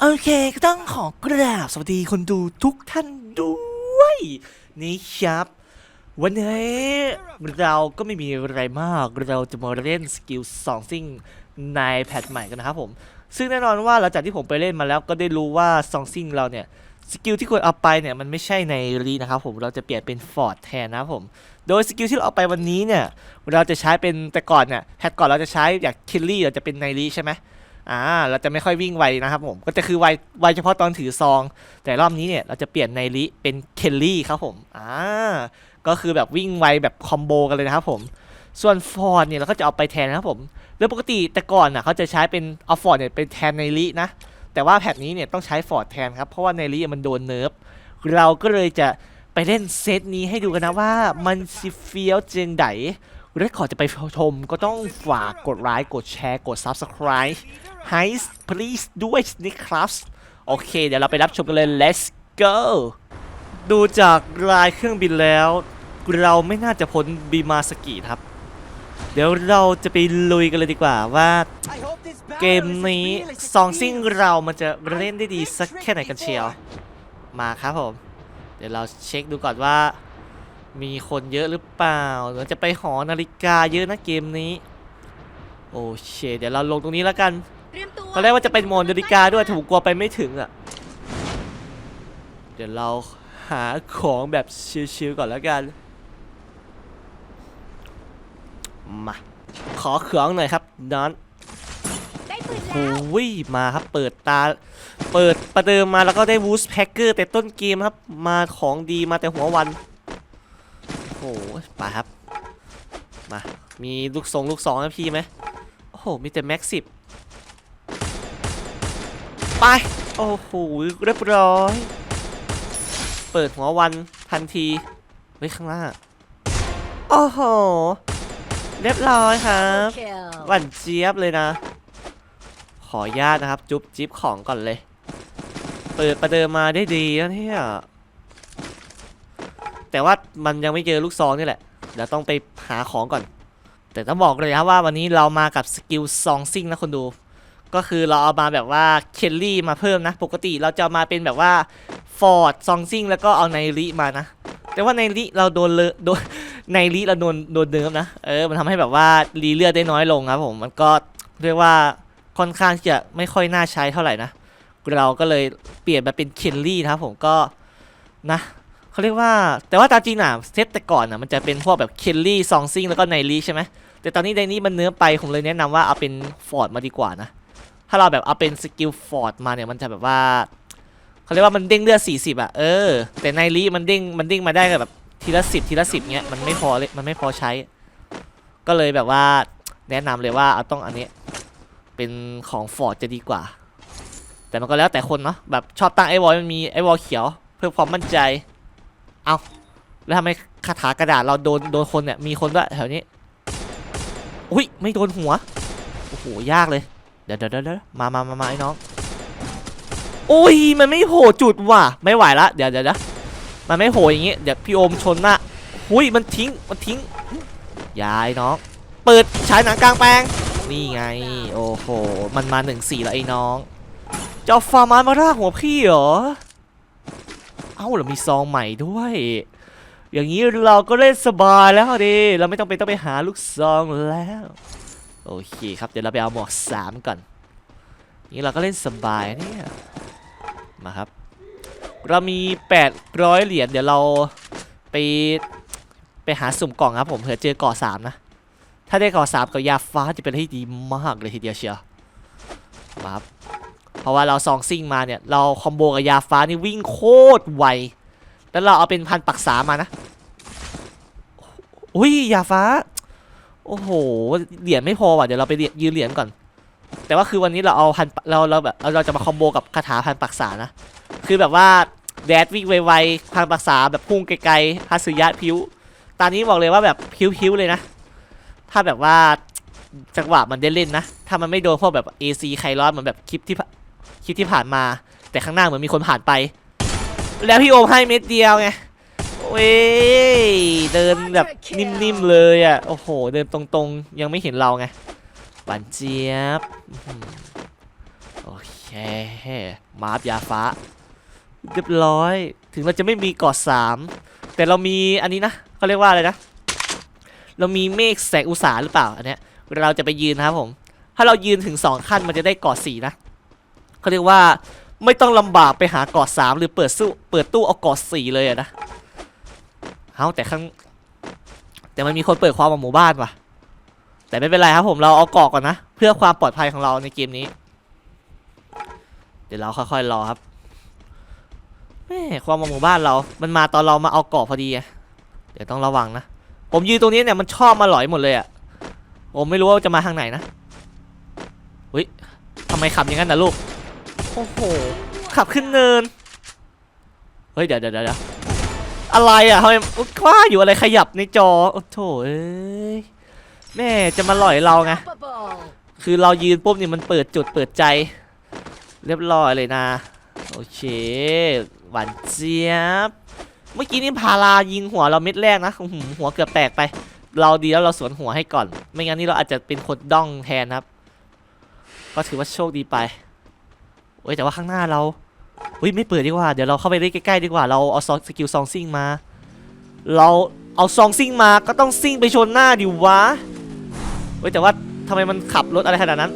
โอเคก็ต้องขอกราบสวัสดีคนดูทุกท่านด้วย นี่ครับ วันนี้เราก็ไม่มีอะไรมาก เราจะมาเล่นสกิลสองซิ่งในแพทใหม่กันนะครับผม ซึ่งแน่นอนว่าหลังจากที่ผมไปเล่นมาแล้วก็ได้รู้ว่าซองซิ่งเราเนี่ยสกิลที่ควรเอาไปเนี่ยมันไม่ใช่ในรีนะครับผมเราจะเปลี่ยนเป็นฟอร์ดแทนนะครับผม โดยสกิลที่เราเอาไปวันนี้เนี่ยเราจะใช้เป็นแต่ก่อนเนี่ยแพทก่อนเราจะใช้อย่างคิลลี่เราจะเป็นในรีใช่ไหม อ่าเราจะไม่ค่อยวิ่งไวนะครับผมก็จะคือไวไวเฉพาะตอนถือซอง แต่รอบนี้เนี่ยเราจะเปลี่ยนในลิเป็นเคลลี่ครับผมอ่าก็คือแบบวิ่งไวแบบคอมโบกันเลยนะครับผมส่วนฟอร์ดเนี่ยเราก็จะเอาไปแทนนะครับผมโดยปกติแต่ก่อนน่ะเขาจะใช้เป็นเอาฟอร์ดเนี่ยเป็นแทนในลินะแต่ว่าแพทนี้เนี่ยต้องใช้ฟอร์ดแทนครับเพราะว่าในลิมันโดนเนิร์ฟเราก็เลยจะไปเล่นเซตนี้ให้ดูกันนะว่ามันสิเฟี้ยวเจียงได เรคคอร์ดจะไปชมก็ต้องฝากกดไลค์กดแชร์กด Subscribe ให้ please ด้วยนะครับ โอเค เดี๋ยวเราไปรับชมกันเลย let's go ดูจากลายเครื่องบินแล้ว เราไม่น่าจะพ้นบีมาสกิครับ เดี๋ยวเราจะไปลุยกันเลยดีกว่าว่า เกมนี้ซองซิ่งเรามันจะเล่นได้ดีสักแค่ไหนกันเชียว มาครับผม เดี๋ยวเราเช็คดูก่อนว่า มีคนเยอะหรือเปล่าหรือจะไปหอนาฬิกาเยอะนะเกมนี้ โอเคเดี๋ยวเราลงตรงนี้แล้วกันเตรียมตัวตอนแรกว่าจะเป็นโหมดนาฬิกาด้วยแต่ผมกลัวไปไม่ถึงอะ เดี๋ยวเราหาของแบบชิลๆก่อนแล้วกัน มา ขอเขืองหน่อยครับนอนได้ปืนโอ้แล้วยมาครับเปิดตา เปิดประเดิมมาแล้วก็ได้วูสแพ็กเกอร์แต่ต้นเกมครับ มาของดีมาแต่หัววันโอ้โหไปครับ มา มีลูกทรงลูกสองนะพี่ไหมโอ้โห มีแต่แม็กสิบไป โอ้โห เรียบร้อย เปิดหัววันทันที เฮ้ย ข้างหน้าโอ้โห เรียบร้อยครับคิลหวันเจี๊ยบเลยนะ ขออนุญาตนะครับ จุ๊บจิ๊บของก่อนเลย เปิดประเดิมมาได้ดีนะเนี่ย แต่ว่ามันยังไม่เจอลูกซองนี่แหละ เดี๋ยวต้องไปหาของก่อน แต่ต้องบอกเลยนะว่าวันนี้เรามากับสกิลซองซิ่งนะคนดู ก็คือเราเอามาแบบว่าเคลลี่มาเพิ่มนะ ปกติเราจะามาเป็นแบบว่าฟอร์ดซองซิ่งแล้วก็เอาไนริมานะ แต่ว่าไนริเราโดนเลโดนไนริเราโดนโดนเนิร์ฟนะ เออ มันทำให้แบบว่ารีเลือดได้น้อยลงครับผม มันก็เรียกว่าค่อนข้างที่จะไม่ค่อยน่าใช้เท่าไหร่นะ เราก็เลยเปลี่ยนมาเป็นเคนลี่นะครับผมก็นะ เขาเรียกว่า แต่ว่าตามจริงน่ะเซตแต่ก่อนน่ะมันจะเป็นพวกแบบเคนลี่ซองซิงแล้วก็ไนรีใช่ไหมแต่ตอนนี้ไดนี้มันเนื้อไปผมเลยแนะนำว่าเอาเป็นฟอร์ดมาดีกว่านะถ้าเราแบบเอาเป็นสกิลฟอร์ดมาเนี่ยมันจะแบบว่าเขาเรียกว่ามันเด้งเลือด40อะเออแต่ไนรีมันเด้งมันเด้งมาได้แบบทีละสิบทีละสิบเงี้ยมันไม่พอเลยมันไม่พอใช้ ก็เลยแบบว่าแนะนำเลยว่าเอาต้องอันนี้เป็นของฟอร์ดจะดีกว่า แต่มันก็แล้วแต่คนเนาะแบบชอบตั้งไอวอลมันมีไอวอลเขียว เพื่อความมั่นใจ เอาแล้วทำไมคาถากระดาษเราโดนโดนคนเนี่ยมีคนด้วยแถวนี้อุ้ยไม่โดนหัวโอ้โหยากเลย เดี๋ยวเดี๋ยวเดี๋ยวมามามามาไอ้น้องโอ้ยมันไม่โผล่จุดว่ะไม่ไหวละเดี๋ยวเดี๋ยวดะมันไม่โผล่อย่างงี้เดี๋ยวพี่โอมชนหน้าหุ้ยมันทิ้งมันทิ้งยายน้องเปิดฉายหนังกลางแปลงนี่ไงโอ้โหมันมาหนึ่งสี่แล้วไอ้น้องจะฟาร์มานมาลากหัวพี่เหรอ อ้าเรามีซองใหม่ด้วย อย่างนี้เราก็เล่นสบายแล้วดิเราไม่ต้องไปต้องไปหาลูกซองแล้ว โอเคครับเดี๋ยวเราไปเอาหมวกสามก่อนนี่เราก็เล่นสบายเนี่ยมาครับ เรามี 800 เหรียญเดี๋ยวเราไปไปหาสุ่มกล่องครับผมเผื่อเจอกาะสามนะ ถ้าได้กาะสามกับยาฟ้าจะเป็นที่ดีมากเลยทีเดียวเชียวมาครับ เพราะว่าเราซองซิ่งมาเนี่ย เราคอมโบกับยาฟ้านี่วิ่งโคตรไว แล้วเราเอาเป็นพันปักษามานะ อุ้ยยาฟ้า โอ้โห เหรียญไม่พอว่ะ เดี๋ยวเราไปยืนเหรียญก่อน แต่ว่าคือวันนี้เราเอาพันเราเราแบบเราจะมาคอมโบกับคาถาพันปักษานะ คือแบบว่าแดดวิ่งไวๆพันปักษาแบบพุ่งไกลๆฮัสึยะพิ้ว ตอนนี้บอกเลยว่าแบบพิ้วๆเลยนะ ถ้าแบบว่าจังหวะมันได้เล่นนะ ถ้ามันไม่โดนพวกแบบ AC ไคลอสเหมือนแบบคลิปที่ คลิปที่ผ่านมา แต่ข้างหน้าเหมือนมีคนผ่านไป แล้วพี่โอมให้เม็ดเดียวไงเว้ยเดินแบบนิ่มๆเลยอะโอ้โห เดินตรงๆ ยังไม่เห็นเราไงหวานเจี๊ยบโอเคมาร์ฟยาฟ้าเรียบร้อย ถึงเราจะไม่มีเกาะสามแต่เรามีอันนี้นะเขาเรียกว่าอะไรนะเรามีเมฆแสงอุสาหรือเปล่าอันเนี้ยเวลาเราจะไปยืนนะครับผม ถ้าเรายืนถึงสองขั้นมันจะได้เกาะสี่นะ เขาเรียกว่าไม่ต้องลำบากไปหากาะสามหรือเปิดสู้เปิดตู้เอากาะสี่เลยอะนะเอาแต่ข้างแต่มันมีคนเปิดความของหมู่บ้านว่ะ แต่ไม่เป็นไรครับผมเราเอากาะก่อนนะ เพื่อความปลอดภัยของเราในเกมนี้ เดี๋ยวเราค่อยๆรอครับแม่ความของหมู่บ้านเรา มันมาตอนเรามาเอากาะพอดีอะเดี๋ยวต้องระวังนะผมยืนตรงนี้เนี่ยมันชอบมาหลอยหมดเลยอะผมไม่รู้ว่าจะมาทางไหนนะเฮ้ยทำไมขับอย่างนั้นนะลูก โอ้โห ขับขึ้นเนิน เฮ้ย เดี๋ยวเดี๋ยวเดี๋ยวอะไรอะทำไมอุ๊ยว่าอยู่อะไรขยับในจอ โอ้โถเอ้ย แม่จะมาหลอยเราไง คือเรายืนปุ๊บนี่มันเปิดจุดเปิดใจ เรียบร้อยเลยนะ โอเค หวานเจี๊ยบ เมื่อกี้นี่พารายิงหัวเราเม็ดแรกนะอื้อหือหัวเกือบแตกไป เราดีแล้วเราสวนหัวให้ก่อน ไม่งั้นนี่เราอาจจะเป็นคนด้องแทนครับ ก็ถือว่าโชคดีไป เว้ยแต่ว่าข้างหน้าเราเฮ้ยไม่เปิดดีกว่า เดี๋ยวเราเข้าไปได้ใกล้ๆดีกว่า เราเอาซองสกิลซองซิ่งมา เราเอาซองซิ่งมาก็ต้องซิ่งไปชนหน้าดิวะเฮ้ยแต่ว่าทำไมมันขับรถอะไรขนาดนั้น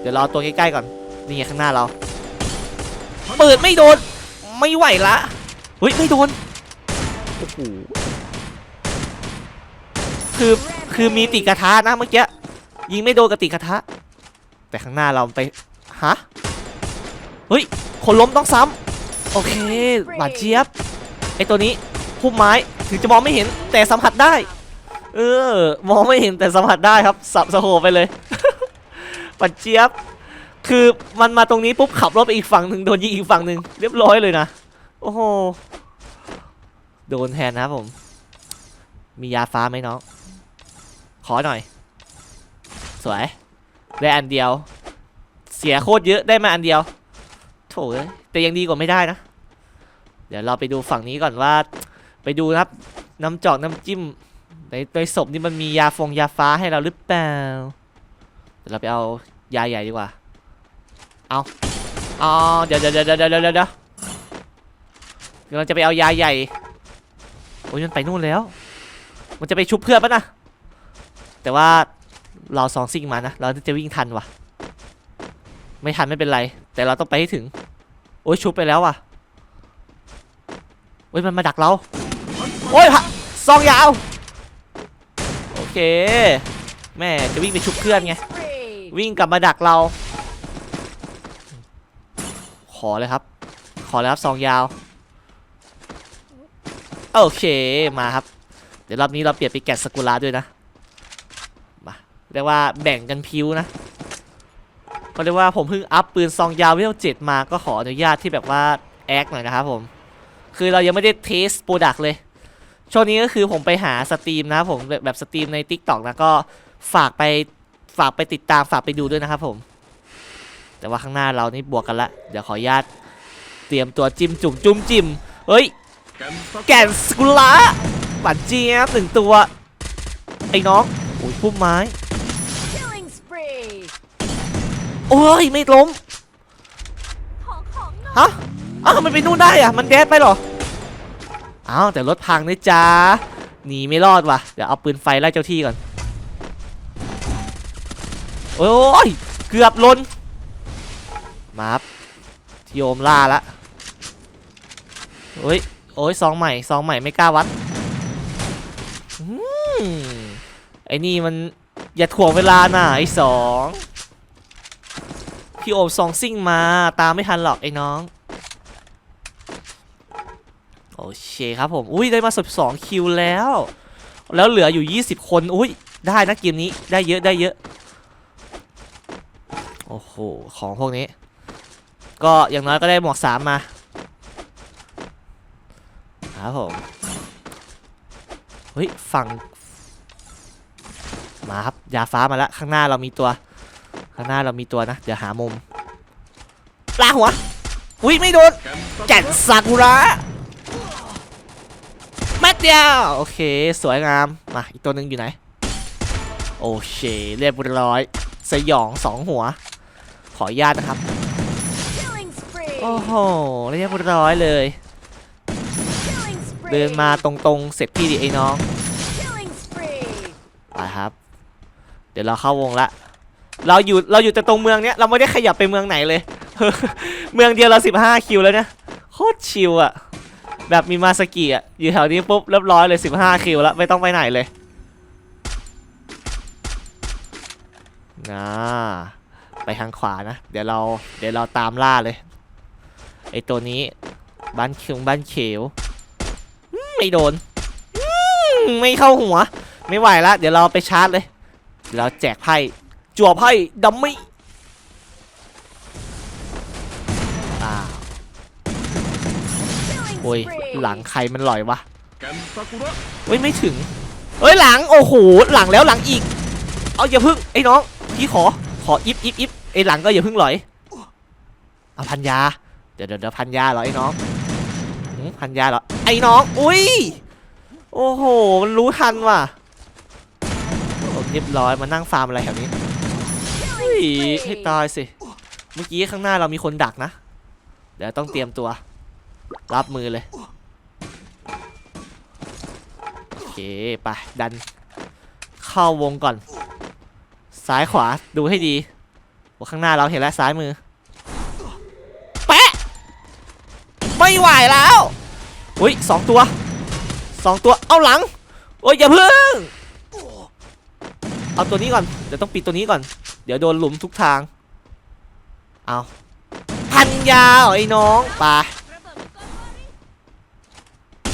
เดี๋ยวเราเอตัวใกล้ๆก่อน นี่ไงข้างหน้าเรา เปิดไม่โดน ไม่ไหวละเฮ้ยไม่โดน โอ้โห คือคือมีติกระทะนะเมื่อกี้ ยิงไม่โดนกับติกระทะ แต่ข้างหน้าเราไป ฮะ ฮ้ย คนล้มต้องซ้ำโอเคบาดเจี๊ยบไอตัวนี้พุ่มไม้ถึงจะมองไม่เห็นแต่สัมผัสได้ เออ มองไม่เห็นแต่สัมผัสได้ครับ สับสะโหไปเลยบาดเจี๊ยบ คือมันมาตรงนี้ปุ๊บขับรถไปอีกฝั่งหนึ่งโดนยิงอีกฝั่งหนึ่งเรียบร้อยเลยนะ โอ้โห โดนแทนนะผม มียาฟ้าไหมน้อง ขอหน่อย สวย ได้อันเดียว เสียโคตรเยอะได้มาอันเดียว โถเอ้ยแต่ยังดีกว่าไม่ได้นะ เดี๋ยวเราไปดูฝั่งนี้ก่อนว่า ไปดูนะครับ น้ำจอกน้ำจิ้มในในศพนี่มันมียาฟงยาฟ้าให้เราหรือเปล่าเดี๋ยวเราไปเอายาใหญ่ดีกว่า เอาอ๋อเดี๋ยวเดี๋ยวเดี๋ยวเดี๋ยวเดี๋ยวเดี๋ยวกำลังจะไปเอายาใหญ่ โอ้ยมันไปนู่นแล้ว มันจะไปชุบเพื่อนปะนะ แต่ว่าเราซองซิ่งมานะ เราจะวิ่งทันวะ ไม่ทันไม่เป็นไร แต่เราต้องไปให้ถึง โอ้ยชุบไปแล้วว่ะโอ้ยมันมาดักเรา โอ้ยซองยาว โอเค แม่จะวิ่งไปชุบเพื่อนไง วิ่งกลับมาดักเรา ขอเลยครับ ขอเลยครับซองยาว โอเคมาครับ เดี๋ยวรอบนี้เราเปลี่ยนไปแกะสกุระด้วยนะ มาเรียกว่าแบ่งกันพิวนะ ก็เรียกว่าผมเพิ่งอัพปืนซองยาวเวลเจ็ดมาก็ขออนุญาตที่แบบว่าแอคหน่อยนะครับผมคือเรายังไม่ได้เทสโปรดักเลยช่วงนี้ก็คือผมไปหาสตรีมนะครับผมแบบสตรีมใน Tik t o อกนะก็ฝากไปฝากไปติดตามฝากไปดูด้วยนะครับผม แต่ว่าข้างหน้าเรานี่บวกกันละ เดี๋ยวขออนุญาตเตรียมตัวจิ้มจุ่มจุ่มจิ้มเฮ้ย แก่นสกุละบัดเจี๊ยบหนึ่งตัว ไอ้น้องโอ้ยพุ่มไม้ อ้ยไม่ล้มฮะอ้าวมันไปนู่นได้อะมันแดดไปเหรออ้าวแต่รถพังนะจ๊ะหนีไม่รอดว่ะเดี๋ยวเอาปืนไฟไล่เจ้าที่ก่อนโอ้ยเกือบลนมาครับที่โยมล่าละโอ้ยโอ้ยซองใหม่ซองใหม่ไม่กล้าวัดอืมไอ้นี่มันอย่าถ่วงเวลาน่ะไอ้สอง พี่โอมซองซิ่งมาตามไม่ทันหรอกไอ้น้อง โอเคครับผม อุ้ยได้มาสิบสองคิวแล้ว แล้วเหลืออยู่ 20 คน อุ้ยได้นะเกมนี้ได้เยอะได้เยอะ โอ้โห ของพวกนี้ ก็อย่างน้อยก็ได้หมวกสามมาครับผมเฮ้ยฝั่งมาครับยาฟ้ามาแล้วข้างหน้าเรามีตัว ข้างหน้าเรามีตัวนะ เดี๋ยวหามุมลาหัวอุ้ยไม่โดนแก่นซากุระแม็ดเดียว โอเค สวยงาม มา อีกตัวหนึ่งอยู่ไหน โอเค เรียบร้อย สยองสองหัว ขออนุญาตนะครับ โอ้โห เรียบร้อยเลย เดินมาตรงๆ เสร็จพี่ดิไอ้น้อง ไปครับ เดี๋ยวเราเข้าวงละ เราอยู่เราอยู่แต่ตรงเมืองเนี้ยเราไม่ได้ขยับไปเมืองไหนเลย เมืองเดียวเรา15คิวแล้วเนี่ยโคตรชิลอะแบบมีมาสกิอะอยู่แถวนี้ปุ๊บเรียบร้อยเลย15คิวแล้วไม่ต้องไปไหนเลยนะไปทางขวานะ เดี๋ยวเราเดี๋ยวเราตามล่าเลยไอตัวนี้บ้านเขียวบ้านเขียวไม่โดนไม่เข้าหัว ไม่ไหวละเดี๋ยวเราไปชาร์จเลยเดี๋ยวเราแจกไพ่ จั่วไพ่ดัมมี่อ้าว Killing โอ้ย spree. หลังใครมันลอยวะแกนซากุระเฮ้ยไม่ถึงเฮ้ยหลังโอ้โหหลังแล้วหลังอีก เอาอย่าพึ่งไอ้น้องพี่ขอขออิฟอิฟอิฟไอ้หลังก็อย่าพึ่งหลอยเอาพันยาเดี๋ยวเดี๋ยวเดี๋ยวพันยาเหรอไอ้น้องหืมพันยาเหรอไอ้น้องอุ้ยโอ้โหมันรู้ทันว่ะโอ้เรียบร้อยมานั่งฟาร์มอะไรแถวนี้เฮ้ ยให้ตายสิ เมื่อกี้ข้างหน้าเรามีคนดักนะ เดี๋ยวต้องเตรียมตัว รับมือเลย โอเค ไป ดัน เข้าวงก่อน ซ้ายขวาดูให้ดีว่าข้างหน้าเราเห็นแล้วซ้ายมือ แปะ ไม่ไหวแล้วอุ้ยสองตัวสองตัวเอาหลัง โอ้ยอย่าเพิ่ง เอาตัวนี้ก่อน เดี๋ยวต้องปิดตัวนี้ก่อน เดี๋ยวโดนหลุมทุกทาง เอาพันยาไอ้น้องไป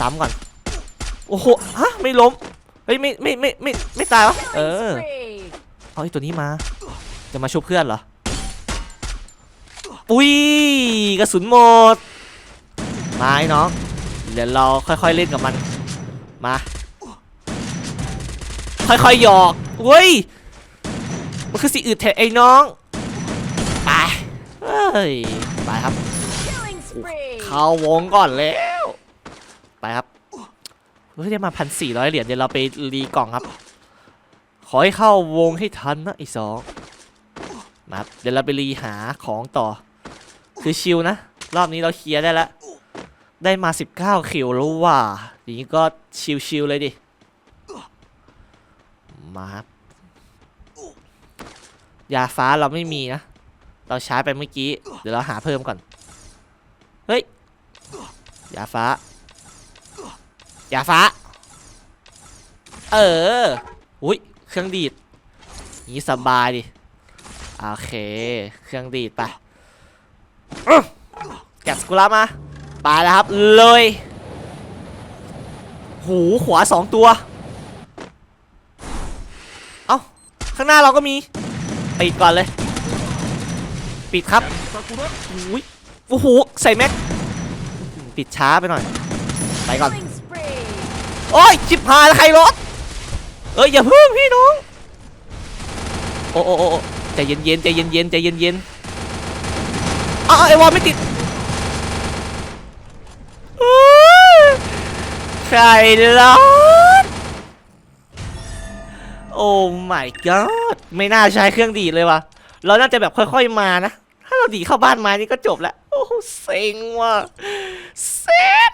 ซ้ำก่อน โอ้โห ฮะ ไม่ล้ม เฮ้ย ไม่ ไม่ ไม่ ไม่ ไม่ตายวะ เออ เอาไอ้ตัวนี้มา จะมาชุบเพื่อนเหรอ อุ้ย กระสุนหมด มาไอ้น้อง เดี๋ยวเราค่อยๆเล่นกับมัน มา ค่อยๆหยอกเว้ย มันคือสิอืดแทะไอ้น้องไปเฮ้ยไปครับ Killing spree. เข้าวงก่อนแล้ว ไปครับเฮ้ยได้มาพันสี่ร้อยเหรียญเดี๋ยวเราไปรีกล่องครับ ขอให้เข้าวงให้ทันนะไอ้สองมาครับเดี๋ยวเราไปรีหาของต่อ คือชิลนะ รอบนี้เราเคลียร์ได้แล้ว ได้มา 19คิวแล้วว่ะอย่างนี้ก็ชิลๆเลยดิ มาครับ ยาฟ้าเราไม่มีนะ เราใช้ไปเมื่อกี้ เดี๋ยวเราหาเพิ่มก่อน เฮ้ย ยาฟ้า ยาฟ้า เออ อุ้ย เครื่องดีดนี้สบายดิ โอเค เครื่องดีดไปอื้อแกะสกุระมาไปแล้วครับ เลย หูขวาสองตัว เอ้า ข้างหน้าเราก็มี ปิดก่อนเลย ปิดครับแกนซากุระอุ้ยโอ้โหใส่แม็กปิดช้าไปหน่อย ไปก่อน Killing spree. โอ้ยชิบหายแล้วใครรถเอ้ยอย่าเพิ่งพี่น้องโอ้โอ้โอ้โอ้ใจเย็นเย็นๆใจเย็นเย็นๆใจเย็นเย็นๆอ้าวไอวอลไม่ติดโอ้ยใครรถ โอ้ my god ไม่น่าใช้เครื่องดีดเลยวะเราน่าจะแบบค่อยๆมานะ ถ้าเราดีดเข้าบ้านมานี่ก็จบแล้ว โอ้เซ็งว่ะเซ็ง